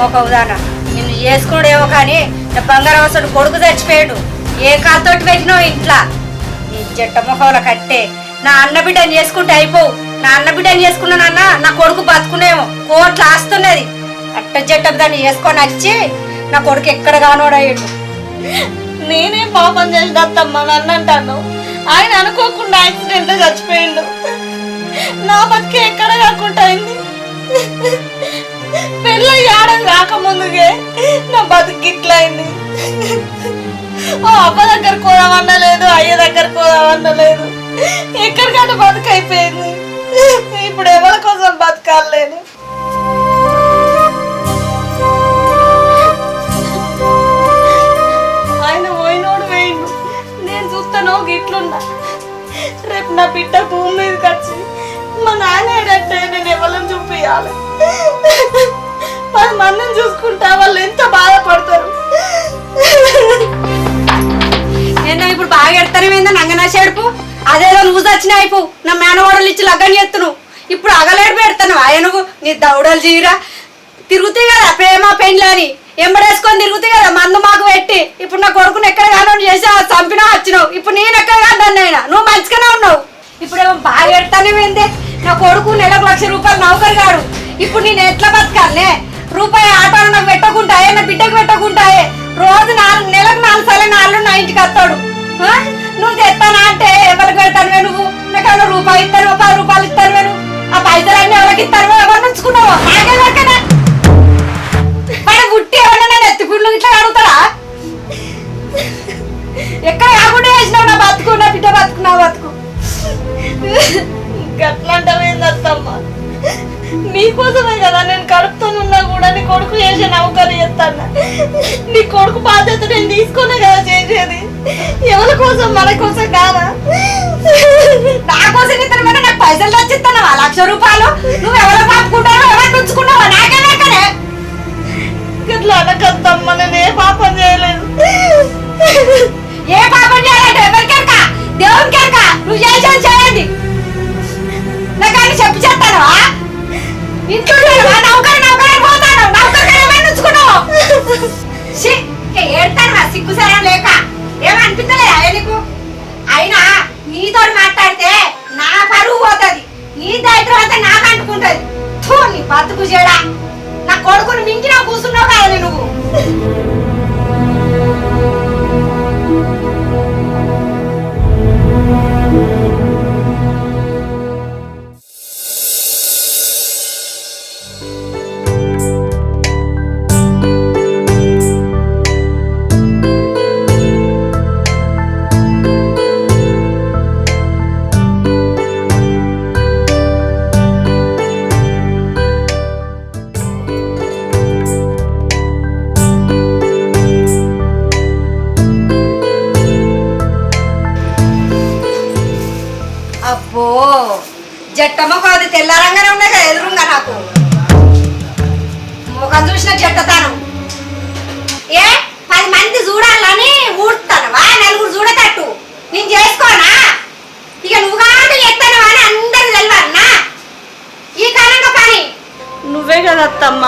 మొక్కవుదానా నిన్ను చేసుకున్నాడేమో కానీ నా బంగారం అవసరం కొడుకు చచ్చిపోయాడు. ఏ కాతోటి పెట్టినావు ఇంట్లో. నీ జట్ట మొక్కల కట్టే నా అన్న బిడ్డని చేసుకుంటే అయిపోవు. నా అన్న బిడ్డని చేసుకున్నానన్న నా కొడుకు బతుకునేమో. కోట్లు ఆస్తున్నది. అట్ట జట్ట దాన్ని చేసుకొని వచ్చి నా కొడుకు ఎక్కడ కానోడయ్యాడు నేనే పాపం చేసిన అత్తమ్మ నన్ను అంటాను. ఆయన అనుకోకుండా యాక్సిడెంట్ చచ్చిపోయిండు. నా బతికే ఎక్కడ కాకుండా అయింది. పెళ్ళి రాకముందుకే నా బతికి ఇట్లా అయింది ఓ అబ్బ దగ్గర పోదామన్నా లేదు అయ్య దగ్గర పోదామన్నా లేదు. ఎక్కడికన్నా బతుకు అయిపోయింది ఇప్పుడు ఎవరి కోసం బతకాలేను ఆయన పోయినోడు వేయండు. నేను చూస్తాను ఇట్లున్నా రేపు నా బిడ్డ భూమి మీదకి వచ్చి మా నాన్న ఏడంటే నేను ఎవరిని చూపించాలి పది మందిని చూసుకుంటా వాళ్ళు ఎంత బాధపడతారు? నేను ఇప్పుడు బాగా ఎడతానేమైందా నంగనాశాడుపు అదేదో నువ్వు చచ్చిన అయిపో. నా మేనవాడలు ఇచ్చి లగ్గం చేస్తును ఇప్పుడు అగలేడు పెడతాను. ఆయన నువ్వు నీ దౌడలు జీరా తిరుగుతాయి కదా ప్రేమ పెండ్లు అని ఎంబడేసుకొని తిరుగుతాయి కదా మందు మాకు పెట్టి. ఇప్పుడు నా కొడుకుని ఎక్కడ కానో చేసి చంపినా వచ్చినావు. ఇప్పుడు నేను ఎక్కడ కాను ఆయన నువ్వు మంచిగానే ఉన్నావు. ఇప్పుడు ఏమో బాగా ఎడతానేమైంది నా కొడుకు నెలకు లక్ష రూపాయలు నౌకరు కాడు ఇప్పుడు నేను ఎట్లా బతకాలే? రూపాయి ఆటోలు నాకు పెట్టకుంటాయే నా బిడ్డకు పెట్టకుంటాయే. రోజు నాలుగు నెలకు నాలుగు సార్లు నాలుగు నా ఇంటికి వస్తాడు. నువ్వు తెస్తానా అంటే ఎవరికి పెడతాను నువ్వు? నాకు రూపాయి ఇస్తాను పది రూపాయలు ఇస్తాను నేను ఆ పైసలన్నీ ఎవరికి ఇస్తాను ఎవరు ఉంచుకున్నావు నాకే మన బుట్టి ఎవరన్నా నేను ఎత్తిపుళ్ళు ఇట్లా అడుగుతాడా? ఎక్కడ కాకుండా వేసినావు నా బతుకు నా బిడ్డ బతుకు నా బతుకు. గట్లంటమైంది అత్తమ్మ? నీకోసమే కదా నేను కడుపుతోనున్నా కూడా నీ కొడుకు చేసే నౌకరు చేస్తాను. నీ కొడుకు బాధ్యత నేను తీసుకునే కదా చేసేది. ఎవరి కోసం? మన కోసం కాదా? నా కోసం ఇతను నాకు పైసలు తెచ్చిస్తాను లక్ష రూపాయలు? నువ్వు ఎవరు పాపుకుంటావో ఎవరు ఉంచుకున్నావో నాకే లేకనే గట్లా అనకత్తమ్మ నేను ఏ పాపం చేయలేదు. ఏ పాపం చేయాలంటే ఎవరికెరక? దేవునికి ఎరక నువ్వు చేసాను చేయండి. నాకు అన్ని చెప్పి చేస్తాను ఇంట్లో లేక. ఏమనిపించలేదా నీకు? అయినా నీతో మాట్లాడితే నా పరువు పోతుంది. నీ దగ్గర నాకు అంటుకుంటది. నీ బతుకు చేయడా జట్టమ్మ కాదు తెల్లారంగానే ఉన్నాయి కదా ఎదురుగా నాకు. ముఖం చూసిన జట్టతాను ఏ? పది మంది చూడాలని ఊడుతానవా నలుగురు చూడతట్టు నేను చేసుకోనా? ఇక నువ్వు కాదు ఎత్తానవా అని అందరు తెలియన్నా ఈ కాలంలో పని. నువ్వే కదా అత్తమ్మ.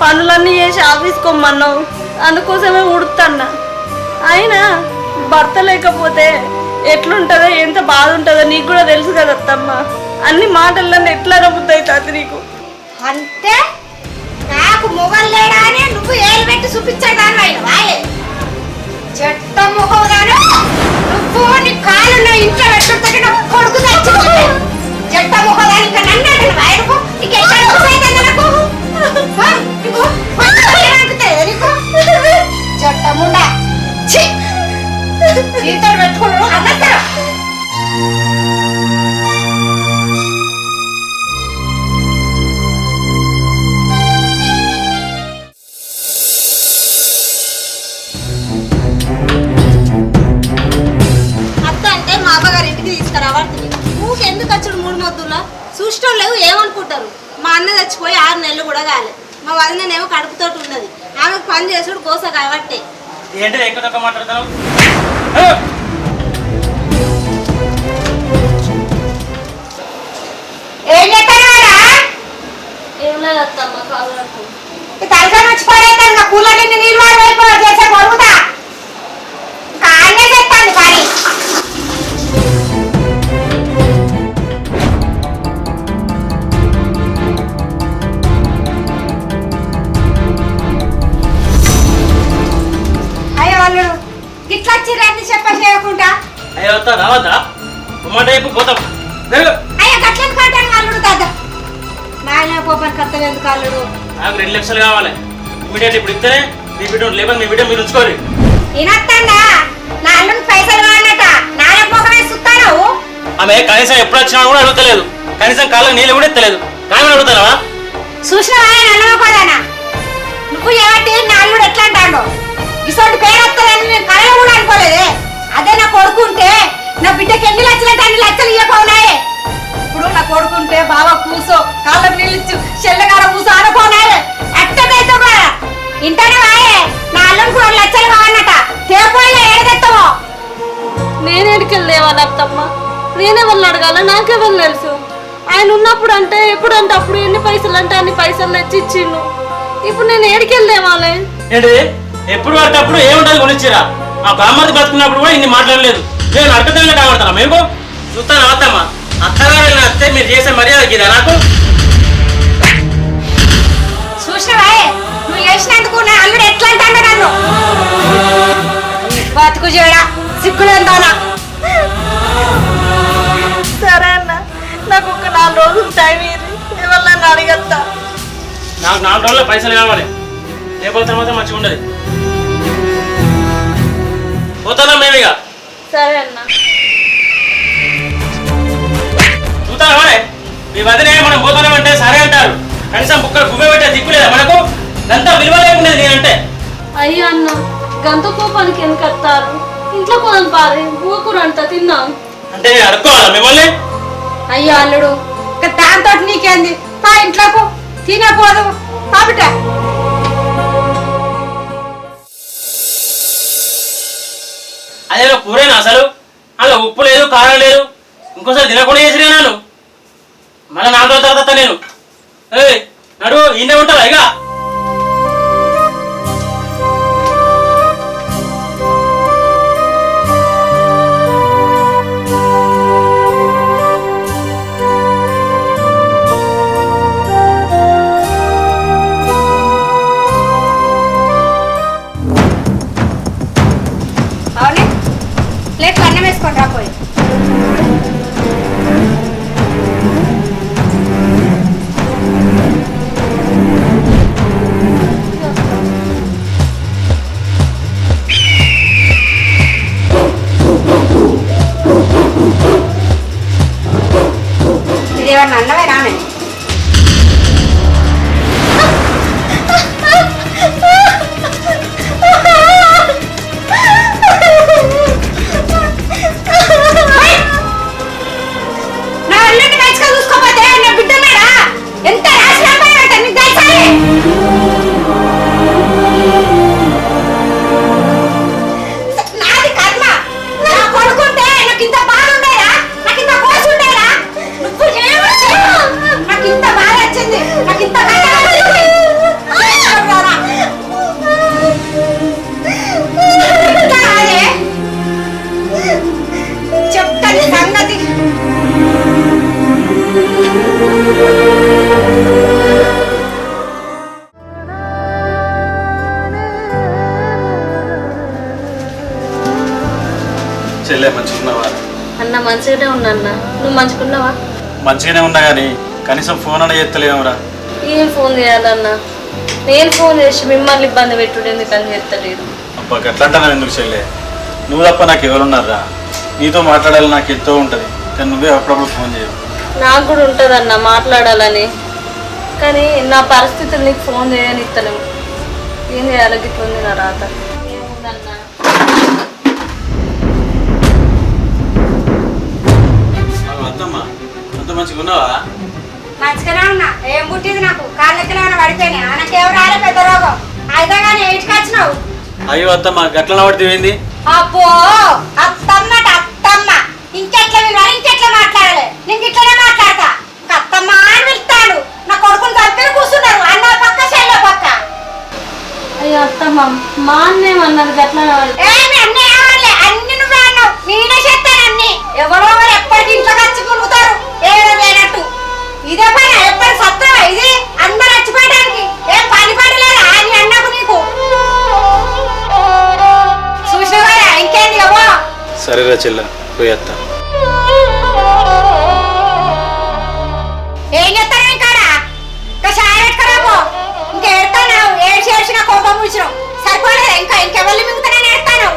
పనులన్నీ చేసి ఆఫీస్కోమ్మన్నావు అందుకోసమే ఉడుతున్నా అయినా భర్త లేకపోతే ఎట్లుంటుందో ఎంత బాధ ఉంటుందో నీకు కూడా తెలుసు కదా అత్తమ్మ. అన్ని మాటల్లో ఎట్లా నమ్ముతాయి అవుతుంది నీకు? అంటే నాకు మొగలు లేడా నువ్వు ఏలు పెట్టి చూపించేదాన్ని ఆయన వాయే చెట్ట ముఖంగాను నువ్వు నీ కాలు నా ఇంట్లో పెట్టుకుంటే నా కొడుకు చచ్చిపోతే చెట్ట ముఖంగాను ఇంకా నన్ను నీకు ఎక్కడ నాకు? నీకు? నీకు? చెట్ట ముండా. నీతో పెట్టుకున్నాడు మొద్దుల్లో చూసటం లేవు ఏమనుకుంటారు? మా అన్న చచ్చిపోయి ఆరు నెలలు కూడా కాలేదు మా వదినేమో కడుపుతోటి ఉన్నది. ఆమెకు పని చేసుడు కోస కాబట్టి ఏంటి ఎక్కువ తక్కువ మాట్లాడతావు ఏం చేస్తాను ఏం లేదు అత్తమ్మ కాదు తలకాయ వచ్చి రెండు లక్షలు కావాలి. ఇమీడియట్ ఇప్పుడు ఇస్తేనే మీ బిడ్డ లేకపోతే మీ బిడ్డ మీరు ఉంచుకోరు. వినొత్తండా? నా అల్లుడికి పైసలు కావాలట నాన్న పోకమే సుత్తాను ఆమె కనీసం ఎప్పుడు వచ్చినా కూడా అడుగుతలేదు. కనీసం కాళ్ళకి నీళ్ళు కూడా ఎత్తలేదు. కామని అడుగుతావా? చూసినవా నమ్మకోదానా నువ్వు ఏమంటే నా అల్లుడు ఎట్లా అంటాడు? ఇసోటి పేరు వస్తుందని నేను కళలో కూడా అనుకోలేదే. అదే నా కొడుకుంటే నా బిడ్డకి ఎన్ని లక్షలు అంటే అన్ని లక్షలు ఇవ్వకపోనాయే ఇప్పుడు నా కొడుకుంటే బాగా కూసో కాళ్ళకు ఇచ్చు చెల్లెగాడ కూసో అనుకోనాయే ఎట్టదైతే కూడా ఇంటనే వాయే నా అల్లుడికి రెండు లక్షలు కావాలన్నట తేపోయినా ఏడదెత్తవో? నేను ఎడికెళ్ళి లేవాలి అత్తమ్మ నేనే వాళ్ళు అడగాల? నాకే వాళ్ళు తెలుసు. ఆయన ఉన్నప్పుడు అంటే ఎప్పుడు అంటే అప్పుడు ఎన్ని పైసలు అంటే అన్ని పైసలు తెచ్చి ఇచ్చిండు. ఇప్పుడు నేను ఏడికెళ్ళి లేవాలి? ఏంటి? ఎప్పుడు పడితే అప్పుడు ఏముంటుంది కొనిచ్చిరా ఆ బామ్మది బతుకున్నప్పుడు కూడా ఇన్ని మాట్లాడలేదు. నేను అడగదంగా కావడతాను మీకు చూస్తాను? అవద్దమ్మా అత్తగారు అత్తే మీరు చేసే మర్యాద ఇదా నాకు? చూసినవాయే నువ్వు చేసినందుకు నా అల్లుడు ఎట్లా అంటాడు నన్ను? బతుకు చేయడా సిగ్గులేందానా సరే అన్న నాకు ఒక నాలుగు రోజులు టైం ఇయ్యి ఎవరు అడిగత్తా నాకు నాలుగు రోజుల్లో పైసలు కావాలి. లేకపోతే మాత్రం మంచిగా ఉండదు. పోతానా మేమిగా? సరే అన్న. చూస్తాను మరి? మీ వదిలే మనం పోతున్నామంటే సరే అంటారు. కనీసం బుక్క గువ్వ పెట్టే దిక్కు లేదా మనకు? అంతా విలువ లేకుండా నేనంటే. అయ్యా అన్న గంత కోపానికి ఎందుకు వస్తారు ఇంట్లో పోదాం పారే ఊకూర అంట తిన్నాం అంటే నేను అడుక్కోవాలా మిమ్మల్ని? అయ్యో అల్లుడు ఇక దాంతో నీకేంది? పా ఇంట్లోకు తినపోదు పాపిట అదే కూరేనా అసలు? అలా ఉప్పు లేదు కారం లేదు. ఇంకోసారి తినకుండా చేసినా నేను మళ్ళీ నాలుగు రోజుల తర్వాత నేను. ఏయ్ నడు ఈయనే ఉంటారా ఇక అవునే లేక అన్నం వేసుకొని రాపోయి. చెల్లె మంచిగున్నావా? అన్న మంచిగానే ఉన్నా అన్న. నువ్వు మంచుకున్నావా మంచిగానే ఉన్నా కానీ కనీసం ఫోన్ అన్న చేస్తలేమురా ఏం ఫోన్ చేయాలన్నా? నేను ఫోన్ చేసి మిమ్మల్ని ఇబ్బంది పెట్టుడు ఎందుకని చెప్తలేదు అబ్బా గట్లంటాను ఎందుకు చెల్లె నువ్వు తప్ప నాకు ఎవరున్నారా నీతో మాట్లాడాలి నాకు ఎంతో ఉంటుంది. కానీ నువ్వే అప్పుడప్పుడు ఫోన్ చేయవు నాకు కూడా ఉంటుందన్న మాట్లాడాలని. కానీ నా పరిస్థితులు నీకు ఫోన్ చేయని ఇస్తలేము ఏం చేయాలి గిట్ల ఉంది నా రాత. ఏముందన్నా? మంచిగా ఉన్నావా మంచిగానే ఉన్నా. ఏం పుట్టింది నాకు? కాళ్ళకి ఏమైనా పడిపోయినాయి? ఆయనకేం రాలే పెద్ద రోగం. అయితే కానీ ఎయిట్కి వచ్చినావు? అయ్యో అత్తమ్మ గట్ల పడితే అబ్బో! అత్తమ్మట అత్తమ్మ. ఇంకెట్లా వినాలి ఇంకెట్లా మాట్లాడాలి? నేను ఇట్లనే మాట్లాడతా. ఇంక అత్తమ్మ అని పిలుస్తాడు. నా కొడుకుని కలిపి కూర్చున్నారు. అన్న పక్క చెల్లె పక్క. అయ్యో అత్తమ్మ మా అన్నేమన్నది గట్లా ఏమి అన్నీ ఏమనలే. అన్ని నువ్వే అన్నావు. నేనే చెల్లె ఏం చేస్తాను ఇంకా ఇంకా ఇంకా ఎడతాను ఏడ్చి కోపం సరిపోలేదు ఎడతాను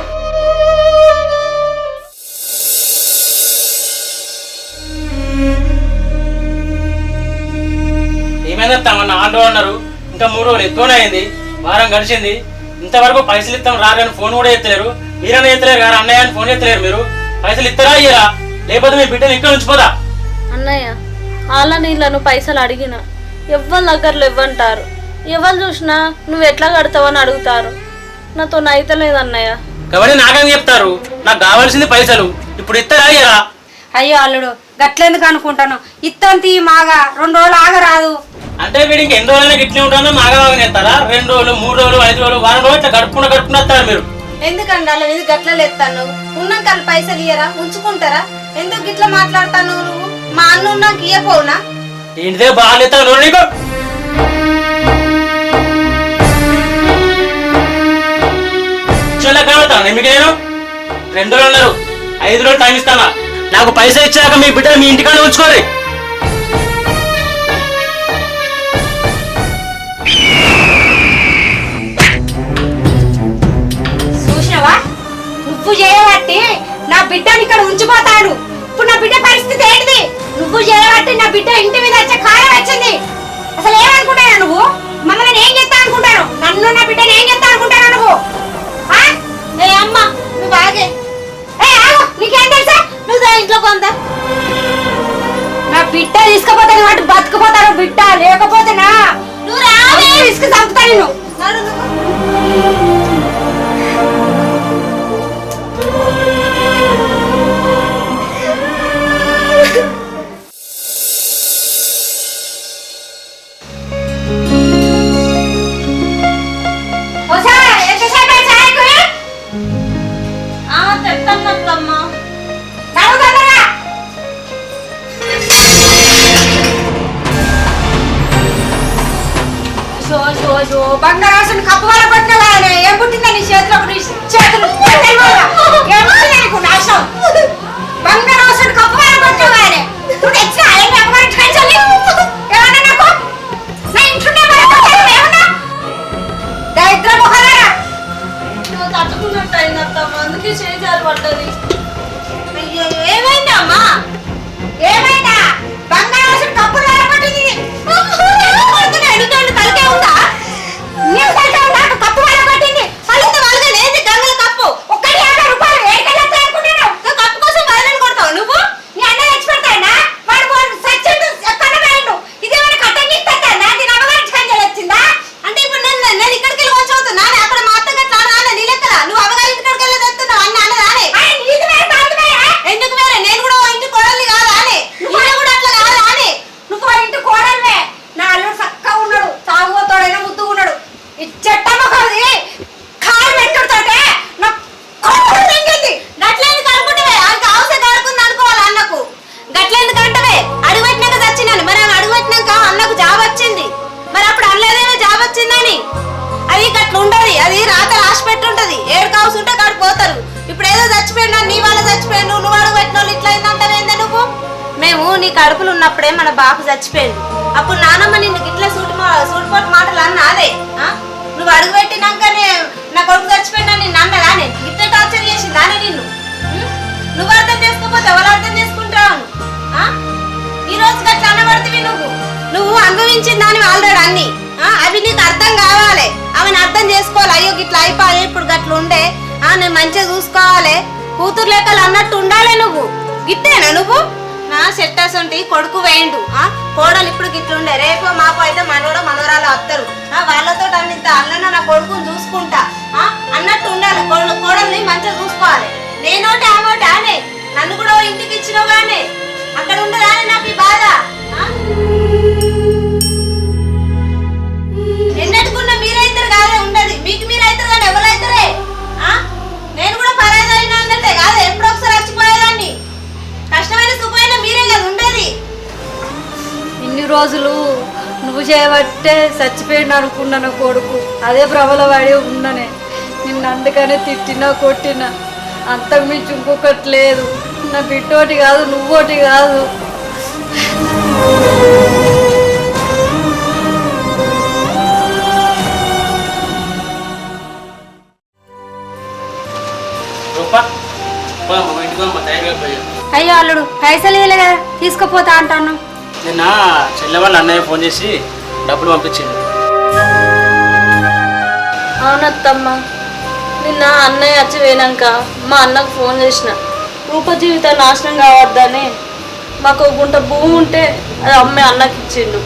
అన్నారు. ఇంకా మూడు రోజులు ఎక్కువనే అయింది వారం గడిచింది. ఇంతవరకు పైసలు ఇస్తాం రారని ఫోన్ కూడా ఎత్తలేరు. మీరన్నా ఎత్తలేరు కానీ అన్నయ్య అని ఫోన్ ఎత్తలేరు మీరు. పైసలు ఇస్తారా ఇయ్యరా? లేకపోతే మీ బిడ్డను ఇక్కడ ఉంచిపోదా అన్నయ్య అలా నీళ్ళను పైసలు అడిగిన. ఎవ్వరి దగ్గరలో ఇవ్వంటారు. ఎవరు చూసినా నువ్వు ఎట్లా కడతావని అడుగుతారు. నాతో నైతలేదు అన్నయ్య. కాబట్టి నాకేం చెప్తారు నాకు కావాల్సింది పైసలు. ఇప్పుడు ఇస్తారా ఇయ్యరా? అయ్యో అల్లుడు గట్లెందుకు అనుకుంటాను? ఇత్తంతి మాగా రెండు రోజులు ఆగరాదు. అంటే వీడు ఇంక ఎన్ని రోజులైనా ఇట్లే ఉంటానో మాగవాగని ఎత్తారా రెండు రోజులు మూడు రోజులు ఐదు రోజులు వారం రోజులు ఇట్లా గడుపుకున్న గడుపుకున్న వస్తారు మీరు. ఎందుకండి అలా ఎందుకు గట్ల లేస్తాను ఉన్నాక వాళ్ళు పైసలు ఇయ్యరా? ఉంచుకుంటారా? ఎందుకు ఇట్లా మాట్లాడతాను నువ్వు? మా అన్న ఉన్నాక ఇయ్యపోవునా ఇంటిదే బాగాలేదు నీకు. చూడలే మీకు నేను రెండు రోజులు ఐదు రోజులు టైం ఇస్తానా? నాకు పైసలు ఇచ్చాక మీ బిడ్డ మీ ఇంటికాడ ఉంచుకోరి నువ్వు చేయబట్టి నా బిడ్డని ఇక్కడ ఉంచిపోతాడు ఇప్పుడు నా బిడ్డ పరిస్థితి ఏంటిది నువ్వు చేయబట్టి నా బిడ్డ ఇంటి మీద వచ్చే కాలం వచ్చింది. అసలు ఏమనుకుంటాను నువ్వు? మమ్మల్ని ఏం చేస్తా అనుకుంటాను. నన్ను నా బిడ్డని ఏం చేస్తా అనుకుంటాను నువ్వు? ఆ? ఏ అమ్మ నువ్వు ఆగే. ఏ ఆగు. నీకేం తెలుసా? నువ్వు ఇంట్లో కొందా నా బిడ్డ తీసుకుపోతాను వాటి బతుకుపోతాను బిడ్డ. లేకపోతేనా నువ్వు రావే. తీసుకు చంపుతా నేను మేము నీ కడుపులు ఉన్నప్పుడే మన బాపు చచ్చిపోయింది అప్పుడు నానమ్మ నిన్ను గిట్ల సూటి సూటిపోటు మాటలు అన్నాదే నువ్వు అడుగు పెట్టినాకనే నా కొడుకు చచ్చిపోయినా నిన్ను అన్నదానే గిట్ల టార్చర్ చేసిందానే నిన్ను? నువ్వు అర్థం చేసుకోకపోతే ఎవరు అర్థం చేసుకుంటావు ఈ రోజు గట్ల అనబడుతుంది నువ్వు? నువ్వు అనుభవించిన దాని ఆల్రెడీ అన్ని. అవి నీకు అర్థం కావాలి. అవని అర్థం చేసుకోవాలి. అయ్యో గిట్ల అయిపోయి ఇప్పుడు గట్ల ఉండే. నేను మంచిగా చూసుకోవాలి. కూతురు లెక్కలు అన్నట్టు ఉండాలి నువ్వు. గిట్టేనా నువ్వు? సెట్టర్స్ ఉంటే కొడుకు వేయండు. ఆ కోడలు ఇప్పుడు గిట్లుండే. రేపు మాకు అయితే మనోడ మనోరాలు వస్తారు ఆ వాళ్ళతో అన్నింత అన్న నా కొడుకుని చూసుకుంటా. ఆ అన్నట్టు ఉండాలి. కోడ- కోడల్ని మంచిగా చూసుకోవాలి. నేనోటి ఆమోటి ఆనే. నన్ను కూడా ఇంటికి ఇచ్చినావు కానీ అక్కడ ఉండదానే నాకు ఈ బాధ. నిన్నట్టుకున్న ఎన్నట్టుకున్న మీరైతారు కాదే ఉండదు. మీకు మీరైతారు కానీ ఎవరైతారే? నేను కూడా పరాజైనా అన్నట్టే కాదు. ఎప్పుడో ఒకసారి కష్టమైన సుఖం ఇన్ని రోజులు నువ్వు చేయబట్టే చచ్చిపోయిండు అనుకున్నాను కొడుకు. అదే ప్రభల వాడి ఉన్ననే. నిన్ను అందుకనే తిట్టినా కొట్టినా. అంతకు మించి ఇంకొకటి లేదు. నా బిడ్డోటి కాదు నువ్వోటి కాదు. అయ్యో అల్లుడు పైసలు ఇవ్వలే కదా తీసుకుపోతా అంటాను. నిన్న చెల్లె వాళ్ళ అన్నయ్య ఫోన్ చేసి డబ్బులు పంపించింది అవునత్తమ్మ నిన్న అన్నయ్య వచ్చి పోయినాక మా అన్నకు ఫోన్ చేసిన. రూప జీవితం నాశనం కావద్దని మాకు గుంట భూమి ఉంటే అది అమ్మే అన్నకి ఇచ్చిండు.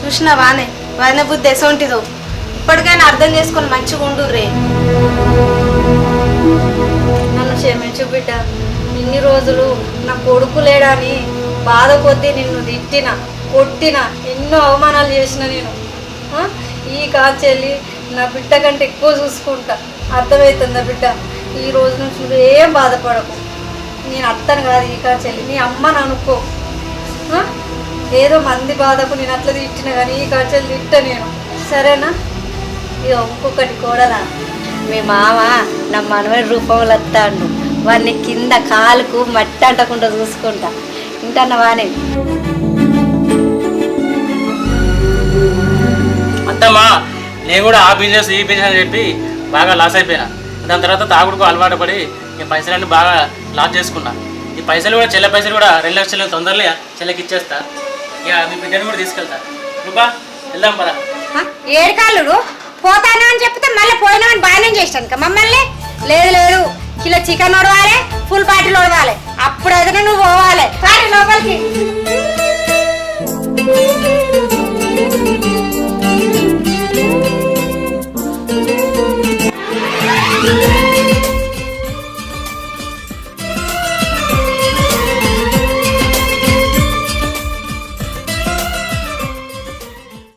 చూసినా వానే వానే బుద్ధి ఎసొంటిదో ఇప్పటికైనా అర్థం చేసుకొని మంచిగా ఉండు రే నన్ను క్షమించు బిడ్డ. ఇన్ని రోజులు నా కొడుకు లేడని బాధ కొద్దీ నిన్ను తిట్టిన కొట్టిన ఎన్నో అవమానాలు చేసిన నేను. ఈ కాచెల్లి నా బిడ్డ కంటే ఎక్కువ చూసుకుంటా. అర్థమవుతుందా బిడ్డ? ఈ రోజు నుంచి నువ్వు ఏం బాధపడకు. నేను అత్తను కాదు ఈ కాచెల్లి నీ అమ్మని అనుకో. ఏదో మంది బాధకు నేను అట్లా తిట్టిన కానీ ఈ కాచెల్లి తిట్ట నేను. సరేనా? ఇక ఇంకొకటి కూడలా. మీ మామ నా మనవడి రూపంలో వస్తాడు. వాడిని కింద కాలుకు మట్టి అంటకుండా చూసుకుంటా. ఇంటన్న వానే అంతమ్మా నేను కూడా ఆ బిజినెస్ ఈ బిజినెస్ అని చెప్పి బాగా లాస్ అయిపోయినా. దాని తర్వాత తాగుడుకు అలవాటు పడి ఈ పైసలన్నీ బాగా లాస్ చేసుకున్నా. ఈ పైసలు కూడా చెల్లె పైసలు కూడా రెండు లక్షలు తొందరలే చెల్లెకి ఇచ్చేస్తా. ఇక మీ బిడ్డను కూడా తీసుకెళ్తా. రూపా వెళ్దాం పదా. ఏడుకాళ్ళు పోతాను అని చెప్తే మళ్ళీ పోయినామని బాగానే చేస్తాను మమ్మల్ని లేదు లేదు. కిలో చికెన్ ఉడవాలి ఫుల్ బాటిల్ ఉడవాలి. అప్పుడు ఏదైనా నువ్వు పోవాలి. సారీ లోపలికి.